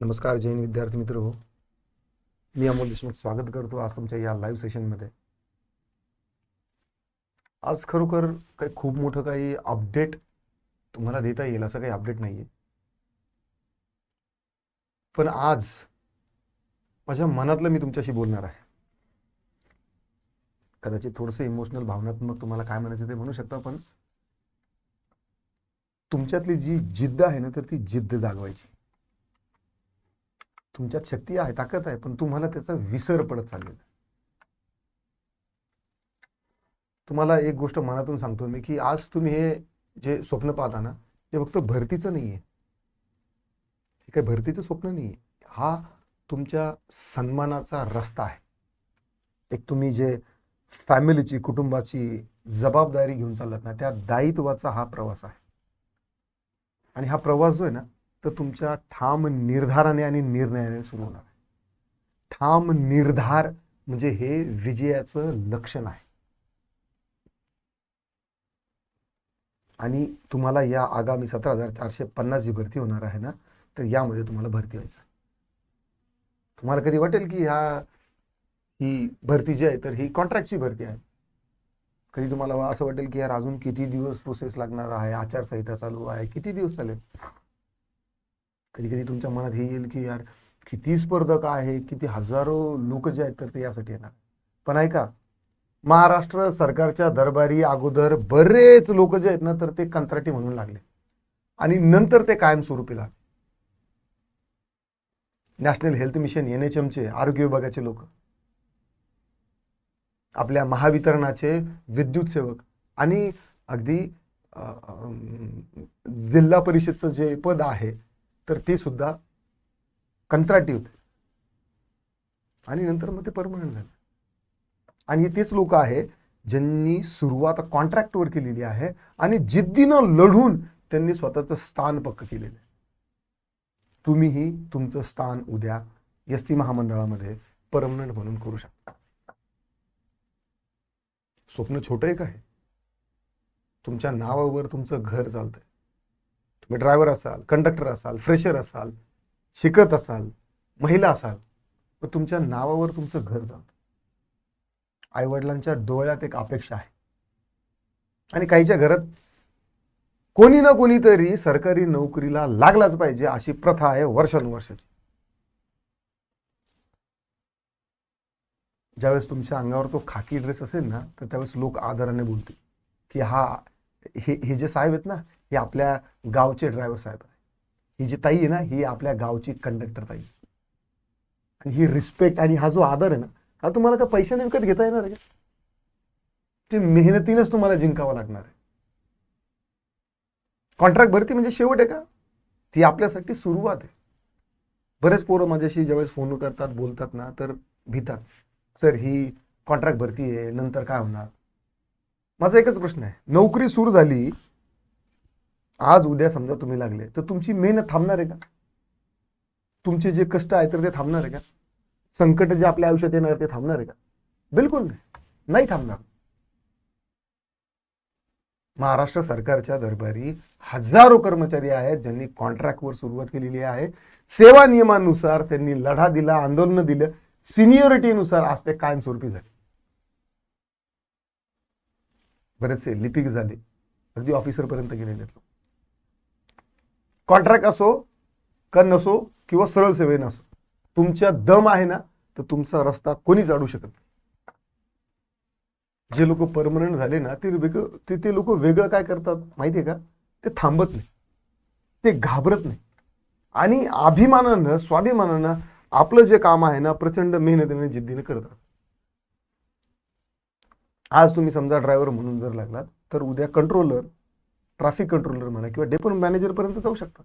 नमस्कार जैन विद्यार्थी मित्र हो मी अमोल देशमुख स्वागत करतो आज तुमच्या या लाईव्ह सेशनमध्ये आज खरोखर काही खूप मोठं काही अपडेट तुम्हाला देता येईल असं काही अपडेट नाही आहे पण आज माझ्या मनातलं मी तुमच्याशी बोलणार आहे. कदाचित थोडंसं इमोशनल भावनात्मक तुम्हाला काय म्हणायचं ते म्हणू शकता पण तुमच्यातली जी जिद्द आहे ना तर ती जिद्द जागवायची. तुमच्यात शक्ती आहे ताकद आहे पण तुम्हाला त्याचा विसर पडत चाललेला तुम्हाला एक गोष्ट मनातून सांगतो मी की आज तुम्ही हे जे स्वप्न पाहता ना ते फक्त भरतीचं नाही आहे हे काही भरतीचं स्वप्न नाही आहे हा तुमच्या सन्मानाचा रस्ता आहे. एक तुम्ही जे फॅमिलीची कुटुंबाची जबाबदारी घेऊन चाललात ना त्या दायित्वाचा हा प्रवास आहे. आणि हा प्रवास जो आहे ना तर तुमच्या ठाम निर्धाराने आणि निर्णयाने सुरू होणार आहे. ठाम निर्धार म्हणजे हे विजयाचं लक्षण आहे. आणि तुम्हाला या आगामी सतरा हजार चारशे पन्नास जी भरती होणार आहे ना तर यामध्ये तुम्हाला भरती व्हायचं तुम्हाला कधी वाटेल की ह्या ही भरती जी आहे तर ही कॉन्ट्रॅक्टची भरती आहे. कधी तुम्हाला असं वाटेल की यार अजून किती दिवस प्रोसेस लागणार आहे आचारसंहिता चालू आहे किती दिवस चालेल? कधी कधी तुमच्या मनात हे येईल की यार किती स्पर्धक आहे किती हजारो लोक जे आहेत तर ते यासाठी येणार. पण ऐका महाराष्ट्र सरकारच्या दरबारी अगोदर बरेच लोक जे आहेत ना तर ते कंत्राटी म्हणून लागले. आणि नंतर ते कायमस्वरूपी लागले. National health mission N H एमचे आरोग्य विभागाचे लोक. आपल्या महावितरणाचे विद्युत सेवक. आणि अगदी जिल्हा परिषदचं जे पद आहे तर ते सुद्धा कंत्राटी होते. आणि नंतर मग ते परमनंट झालं. आणि हे तेच लोक आहे ज्यांनी सुरुवात कॉन्ट्रॅक्टवर केलेली आहे आणि जिद्दीनं लढून त्यांनी स्वतःचं स्थान पक्क केलेलं आहे. तुम्हीही तुमचं स्थान उद्या एस टी महामंडळामध्ये परमनंट म्हणून करू शकता. स्वप्न छोटं एक आहे. तुमच्या नावावर तुमचं घर चालतंय. तुम्ही ड्रायव्हर असाल कंडक्टर असाल फ्रेशर असाल शिकत असाल महिला असाल तर तुमच्या नावावर तुमचं घर चालतं आईवडिलांच्या डोळ्यात एक अपेक्षा आहे. आणि काहीच्या घरात कोणी ना कोणीतरी सरकारी नोकरीला लागलाच पाहिजे अशी प्रथा आहे वर्षानुवर्षाची. ज्यावेळेस तुमच्या अंगावर तो खाकी ड्रेस असेल ना तर त्यावेळेस लोक आदराने बोलतील की हा हे हे जे साहेब आहेत ना हे आपल्या गावचे ड्रायव्हर साहेब आहे ही जी ताई आहे ना ही आपल्या गावची कंडक्टर ताई. आणि ही रिस्पेक्ट आणि हा जो आदर आहे ना हा तुम्हाला का पैशाने विकत घेता येणार आहे का? ते मेहनतीनेच तुम्हाला जिंकावं लागणार आहे. कॉन्ट्रॅक्ट भरती म्हणजे शेवट आहे का? ती आपल्यासाठी सुरुवात आहे. बरेच पोरं माझ्याशी ज्यावेळेस फोन करतात बोलतात ना तर भितात. सर ही कॉन्ट्रॅक्ट भरती आहे नंतर काय होणार? माझा एकच प्रश्न आहे. नोकरी सुरू झाली आज उद्या समजा तुम्ही लागले तर तुमची मेहनत थांबणार आहे का? तुमचे जे कष्ट आहे तर ते थांबणार आहे का? संकट जे आपल्या आयुष्यात येणार ते थांबणार आहे का? बिलकुल नाही. नाही थांबणार. महाराष्ट्र सरकारच्या दरबारी हजारो कर्मचारी आहेत ज्यांनी कॉन्ट्रॅक्टवर सुरुवात केलेली आहे. सेवा नियमानुसार त्यांनी लढा दिला आंदोलन दिलं. सिनियरिटीनुसार आज ते कायमस्वरूपी झाले. बरेचसे लिपिक झाले. अगदी ऑफिसरपर्यंत गेलेले आहेत कॉन्ट्रॅक्ट असो का नसो किंवा सरळ सेवे नसो तुमच्या दम आहे ना तर तुमचा रस्ता कोणीच अडू शकत नाही. जे लोक परमनंट झाले ना ते वेगळं ते ते लोक वेगळं काय करतात माहिती आहे का? ते थांबत नाही. ते घाबरत नाही. आणि अभिमानानं स्वाभिमानानं आपलं जे काम आहे ना प्रचंड मेहनतीने जिद्दीने करतात. आज तुम्ही समजा ड्रायव्हर म्हणून जर लागलात तर उद्या कंट्रोलर ट्रॅफिक कंट्रोलर म्हणा किंवा डेपो मॅनेजर पर्यंत जाऊ शकता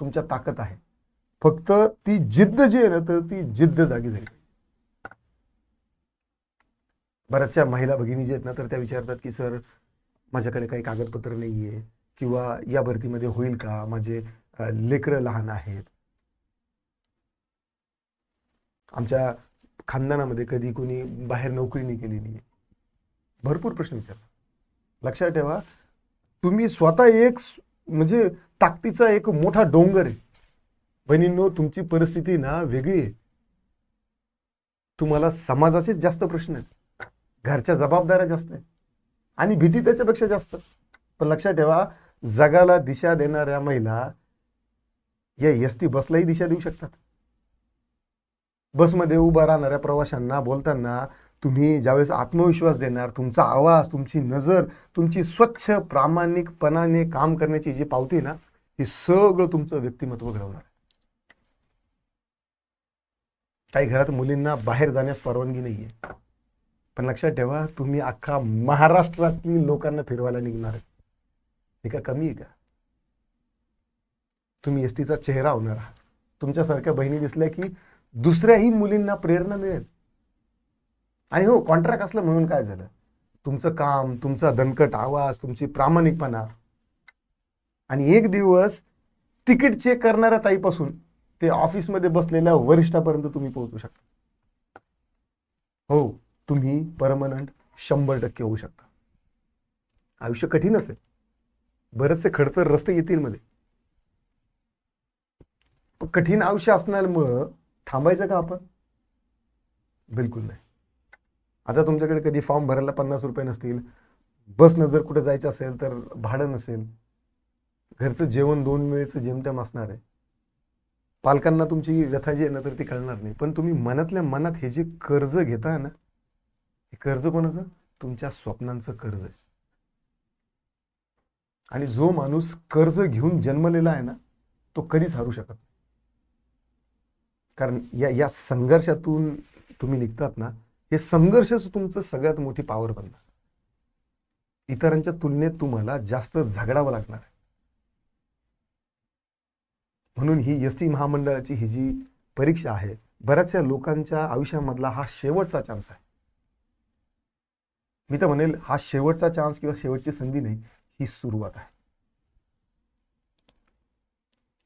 तुमच्या ताकद आहे. फक्त ती जिद्द जी आहे ना तर ती जिद्द जागी झाली बऱ्याचशा महिला भगिनी जे आहेत ना तर त्या विचारतात की सर माझ्याकडे काही कागदपत्र नाही आहे किंवा या भरतीमध्ये होईल का? माझे लेकरं लहान आहेत. आमच्या खानदानामध्ये कधी कोणी बाहेर नोकरी नाही केलेली. आहे भरपूर प्रश्न विचारतात. लक्षात ठेवा तुम्ही स्वतः एक म्हणजे ताकदीचा एक मोठा डोंगर आहे. बहिणींनो तुमची परिस्थिती ना वेगळी आहे. तुम्हाला समाजाचेच जास्त प्रश्न आहेत. घरच्या जबाबदाऱ्या जास्त आहेत. आणि भीती त्याच्यापेक्षा जास्त. पण लक्षात ठेवा जगाला दिशा देणाऱ्या महिला या एस टी बसलाही दिशा देऊ शकतात. बसमध्ये उभा राहणाऱ्या प्रवाशांना बोलताना तुम्ही ज्यावेळेस आत्मविश्वास देणार तुमचा आवाज तुमची नजर तुमची स्वच्छ प्रामाणिकपणाने काम करण्याची जी पावती आहे ना हे सगळं तुमचं व्यक्तिमत्व घडवणार आहे. काही घरात मुलींना बाहेर जाण्यास परवानगी नाहीये. पण लक्षात ठेवा तुम्ही अख्खा महाराष्ट्रातील लोकांना फिरवायला निघणार हे का कमी आहे का? तुम्ही एस टीचा चेहरा होणार आहात. तुमच्यासारख्या बहिणी दिसल्या की दुसऱ्याही मुलींना प्रेरणा मिळेल. आणि हो कॉन्ट्रॅक्ट असलं म्हणून काय झालं? तुमचं काम तुमचा दणकट आवाज तुमची प्रामाणिकपणा. आणि एक दिवस तिकीट चेक करणाऱ्या ताईपासून ते ऑफिसमध्ये बसलेल्या वरिष्ठापर्यंत तुम्ही पोहोचू शकता. हो तुम्ही परमनंट शंभर टक्के होऊ शकता. आयुष्य कठीण असेल बरेचसे खडतर रस्ते येतील मध्ये. कठीण आयुष्य असण्यामुळं थांबायचं का आपण? बिलकुल नाही. आता तुमच्याकडे कधी फॉर्म भरायला पन्नास रुपये नसतील बसनं जर कुठे जायचं असेल तर भाडं नसेल घरचं जेवण दोन वेळेचं जेमतेम असणार आहे. पालकांना तुमची व्यथा जी आहे ना तर ती कळणार नाही. पण तुम्ही मनातल्या मनात हे जे कर्ज घेताय ना हे कर्ज कोणाचं? तुमच्या स्वप्नांचं कर्ज आहे. आणि जो माणूस कर्ज घेऊन जन्मलेला आहे ना तो कधीच हरू शकत नाही. कारण या या संघर्षातून तुम्ही निघतात ना हे संघर्षच तुमचं सगळ्यात मोठी पॉवर बनणार. इतरांच्या तुलनेत तुम्हाला जास्त झगडावं लागणार आहे. म्हणून ही एस टी महामंडळाची ही जी परीक्षा आहे बऱ्याचशा लोकांच्या आयुष्यामधला हा शेवटचा चान्स आहे. मी तर म्हणेल हा शेवटचा चान्स किंवा शेवटची संधी नाही ही सुरुवात आहे.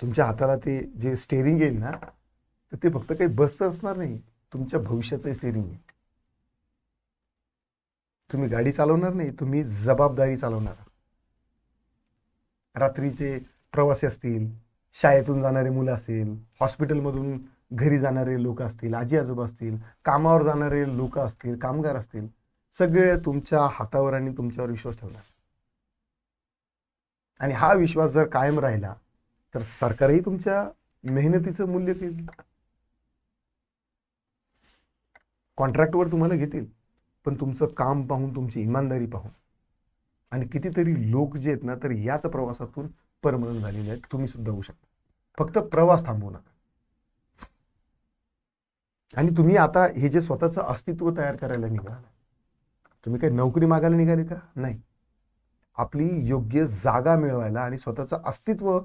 तुमच्या हाताला ते जे स्टेरिंग येईल ना तर ते फक्त काही बसचं असणार नाही तुमच्या भविष्याचं स्टेरिंग आहे तुम्ही गाडी चालवणार नाही तुम्ही जबाबदारी चालवणार. रात्रीचे प्रवासी असतील शाळेतून जाणारे मुलं असतील हॉस्पिटलमधून घरी जाणारे लोक असतील आजी आजोबा असतील कामावर जाणारे लोक असतील कामगार असतील सगळे तुमच्या हातावर आणि तुमच्यावर विश्वास ठेवणार. आणि हा विश्वास जर कायम राहिला तर सरकारही तुमच्या मेहनतीचं मूल्य देईल कॉन्ट्रॅक्टवर तुम्हाला घेतील. पण तुमचं काम पाहून तुमची इमानदारी पाहून. आणि कितीतरी लोक जे आहेत ना तर याच प्रवासातून परमनंट झालेले आहेत. तुम्ही सुद्धा होऊ शकता. फक्त प्रवास थांबवू नका. आणि तुम्ही आता हे जे स्वतःचं अस्तित्व तयार करायला निघाल तुम्ही काही नोकरी मागायला निघाले का? नाही. आपली योग्य जागा मिळवायला आणि स्वतःचं अस्तित्व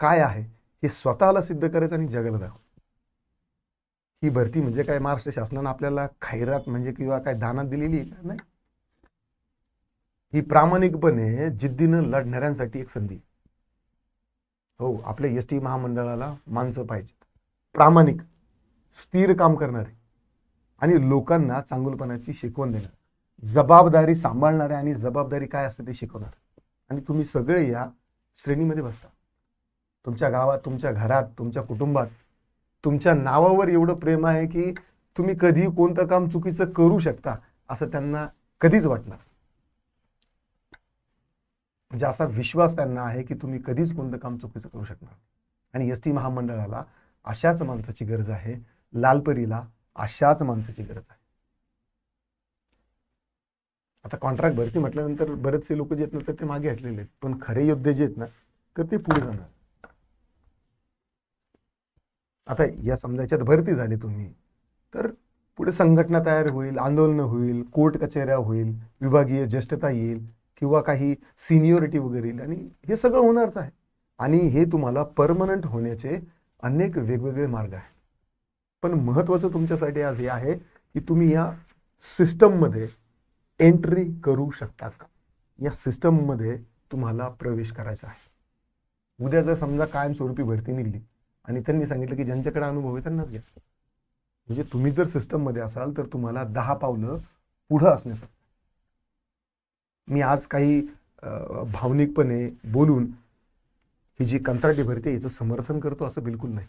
काय आहे हे स्वतःला सिद्ध करायचं आणि जगाला दाखव ही भरती म्हणजे काय महाराष्ट्र शासनानं आपल्याला खैरात म्हणजे किंवा काय दानात दिलेली का? नाही. ही प्रामाणिकपणे जिद्दीनं लढणाऱ्यांसाठी एक संधी हो आपल्या एस टी महामंडळाला माणसं पाहिजे प्रामाणिक स्थिर काम करणारे आणि लोकांना चांगुलपणाची शिकवण देणार. जबाबदारी सांभाळणारे आणि जबाबदारी काय असते ते शिकवणार. आणि तुम्ही सगळे या श्रेणीमध्ये बसता. तुमच्या गावात तुमच्या घरात तुमच्या कुटुंबात तुमच्या नावावर एवढं प्रेम आहे की तुम्ही कधी कोणतं काम चुकीचं करू शकता असं त्यांना कधीच वाटणार म्हणजे असा विश्वास त्यांना आहे की तुम्ही कधीच कोणतं काम चुकीचं करू शकणार आणि एस टी महामंडळाला अशाच माणसाची गरज आहे लालपरीला अशाच माणसाची गरज आहे. आता कॉन्ट्रॅक्ट भरती म्हटल्यानंतर बरेचसे लोक जे आहेत ना तर ते मागे हटलेले आहेत. पण खरे योद्धे जे आहेत ना तर ते पुढे जाणार आता या समजा याच्यात भरती झाली तुम्ही तर पुढे संघटना तयार होईल आंदोलनं होईल कोर्ट कचेऱ्या होईल विभागीय ज्येष्ठता येईल किंवा काही सिनियोरिटी वगैरे येईल. आणि हे सगळं होणारच आहे. आणि हे तुम्हाला परमनंट होण्याचे अनेक वेगवेगळे मार्ग आहेत. पण महत्त्वाचं तुमच्यासाठी आज हे आहे की तुम्ही या सिस्टममध्ये एंट्री करू शकता का? या सिस्टममध्ये तुम्हाला प्रवेश करायचा आहे. उद्या जर समजा कायमस्वरूपी भरती निघली आणि त्यांनी सांगितलं की ज्यांच्याकडे अनुभव आहे त्यांनाच घ्या. म्हणजे तुम्ही जर सिस्टममध्ये असाल तर तुम्हाला दहा पावलं पुढं असण्यासाठी मी आज काही भावनिकपणे बोलून ही जी कंत्राटी भरते याचं समर्थन करतो असं बिलकुल नाही.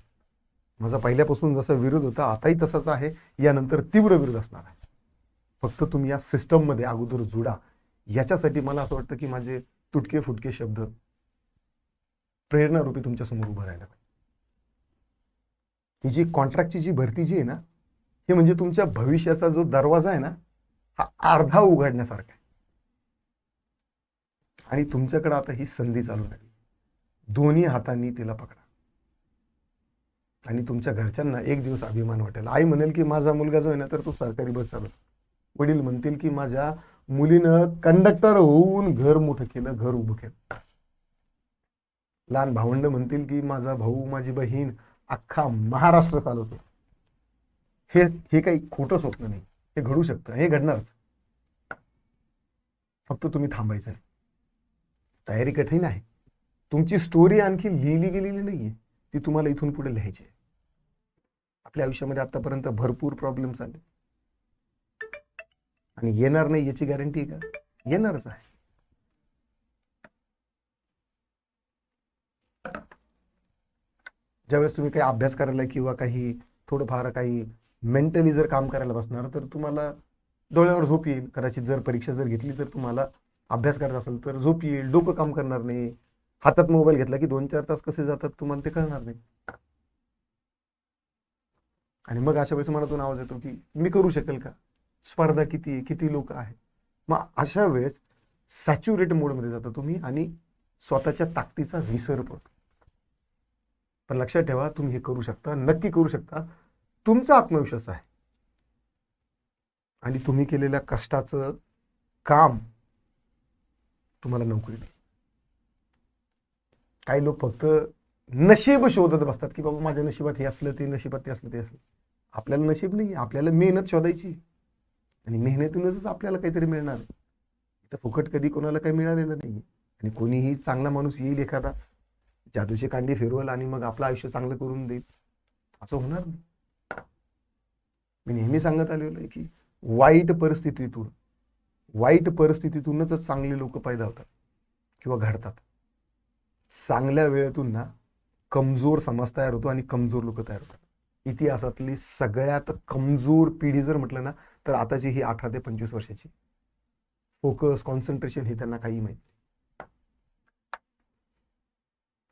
माझा पहिल्यापासून जसा विरोध होता आताही तसाच आहे. यानंतर तीव्र विरोध असणार आहे. फक्त तुम्ही या सिस्टममध्ये अगोदर जुडा. याच्यासाठी मला असं वाटतं की माझे तुटके फुटके शब्द प्रेरणारूपी तुमच्यासमोर उभं राहायला पाहिजे. ही जी कॉन्ट्रॅक्टची जी भरती जी आहे ना हे म्हणजे तुमच्या भविष्याचा जो दरवाजा आहे ना हा अर्धा उघडण्यासारखा आहे. आणि तुमच्याकडे आता ही संधी चालू लागली दोन्ही हातांनी तिला पकडा. आणि तुमच्या घरच्यांना एक दिवस अभिमान वाटेल. आई म्हणेल की माझा मुलगा जो आहे ना तर तो सरकारी बस चालवतो. वडील म्हणतील की माझ्या मुलीनं कंडक्टर होऊन घर मोठं केलं घर उभं केलं. लहान भावंड म्हणतील की माझा भाऊ माझी बहीण अख्खा महाराष्ट्र चालवतो. हे हे काही खोटं स्वप्न नाही. हे घडू शकतं. हे घडणारच. फक्त तुम्ही थांबायचं आहे तयारी कठीण आहे. तुमची स्टोरी आणखी लिहिली गेलेली नाहीये. ती तुम्हाला इथून पुढे लिहायची आहे. आपल्या आयुष्यामध्ये आतापर्यंत भरपूर प्रॉब्लेम्स आले आणि येणार नाही याची गॅरंटी आहे का? येणारच आहे. ज्यावेळेस तुम्ही काही अभ्यास करायला किंवा काही थोडंफार काही मेंटली जर काम करायला बसणार तर तुम्हाला डोळ्यावर झोप येईल. कदाचित जर परीक्षा जर घेतली तर तुम्हाला अभ्यास करायचा असेल तर झोप येईल डोकं काम करणार नाही. हातात मोबाईल घेतला की दोन चार तास कसे जातात तुम्हाला ते कळणार नाही. आणि मग अशा वेळेस मनातून आवाज येतो की मी करू शकेल का? स्पर्धा किती आहे? किती लोक आहेत? मग अशा वेळेस सॅच्युरेट मोडमध्ये जाता तुम्ही आणि स्वतःच्या ताकदीचा विसर पडतो. पण लक्षात ठेवा तुम्ही हे करू शकता नक्की करू शकता. तुमचा आत्मविश्वास आहे. आणि तुम्ही केलेल्या कष्टाचं काम तुम्हाला नोकरी देईल. काही लोक फक्त नशीब शोधत बसतात की बाबा माझ्या नशिबात हे असलं ते नशिबात ते असलं ते असलं. आपल्याला नशीब नाही आपल्याला मेहनत शोधायची. आणि मेहनतीनच आपल्याला काहीतरी मिळणार. इथं तर फुकट कधी कोणाला काही मिळालेलं नाही आणि कोणीही चांगला माणूस येईल एखादा जादूचे कांडे फिरवल आणि मग आपलं आयुष्य चांगलं करून देईल. असं होणार नाही. मी नेहमी सांगत आलेलो आहे की वाईट परिस्थितीतून वाईट परिस्थितीतूनच चांगले लोक पैदा होतात किंवा घडतात. चांगल्या वेळेतून ना कमजोर समाज तयार होतो आणि कमजोर लोक तयार होतात. इतिहासातली सगळ्यात कमजोर पिढी जर म्हटलं ना तर आताची ही अठरा ते पंचवीस वर्षाची. फोकस कॉन्सन्ट्रेशन हे त्यांना काही माहिती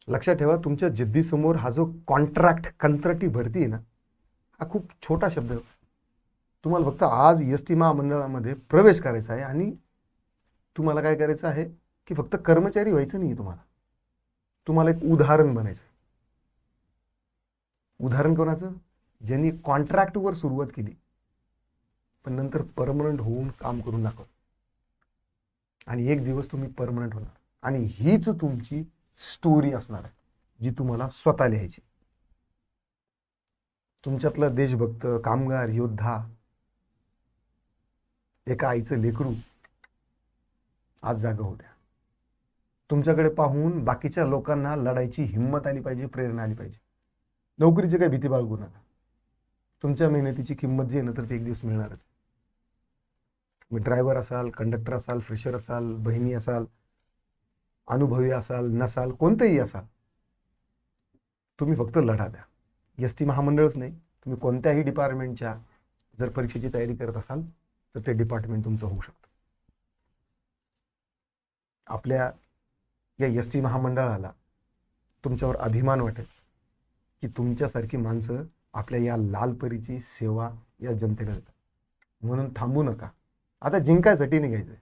लक्षात ठेवा तुमच्या जिद्दीसमोर हा जो कॉन्ट्रॅक्ट कंत्राटी भरती आहे ना हा खूप छोटा शब्द तुम्हाला फक्त आज एस टी महामंडळामध्ये प्रवेश करायचा आहे आणि तुम्हाला काय करायचं आहे की फक्त कर्मचारी व्हायचं नाही तुम्हाला. तुम्हाला एक उदाहरण बनायचं उदाहरण कोणाचं? ज्यांनी कॉन्ट्रॅक्टवर सुरुवात केली पण नंतर परमनंट होऊन काम करून दाखव आणि एक दिवस तुम्ही परमनंट होणार. आणि हीच तुमची स्टोरी असणार आहे जी तुम्हाला स्वतः लिहायची. तुमच्यातला देशभक्त कामगार योद्धा एका आईचं लेकरू आज जागा होत्या तुमच्याकडे पाहून बाकीच्या लोकांना लढायची हिंमत आली पाहिजे प्रेरणा आली पाहिजे. नोकरीची काही भीती बाळगू नका. तुमच्या मेहनतीची किंमत जी आहे ना तर ती एक दिवस मिळणारच. मी ड्रायव्हर असाल कंडक्टर असाल फ्रेशर असाल बहिणी असाल अनुभवी असाल नसाल कोणतेही असाल तुम्ही फक्त लढा द्या. एस टी महामंडळच नाही. तुम्ही कोणत्याही डिपार्टमेंटच्या जर परीक्षेची तयारी करत असाल तर ते डिपार्टमेंट तुमचं होऊ शकतं. आपल्या या एस टी महामंडळाला तुमच्यावर अभिमान वाटेल की तुमच्यासारखी माणसं आपल्या या लालपरीची सेवा या जनतेला देतात. म्हणून थांबू नका. आता जिंकायसाठी निघायचं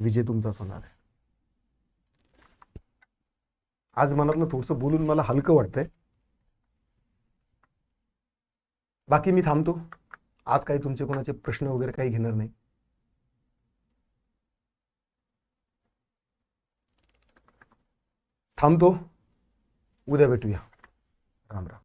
विजय तुमचाच होणार आहे. आज मनातलं थोडंसं बोलून मला हलकं वाटतंय. बाकी मी थांबतो. आज काही तुमचे कोणाचे प्रश्न वगैरे काही घेणार नाही. थांबतो. उद्या भेटूया. राम राम.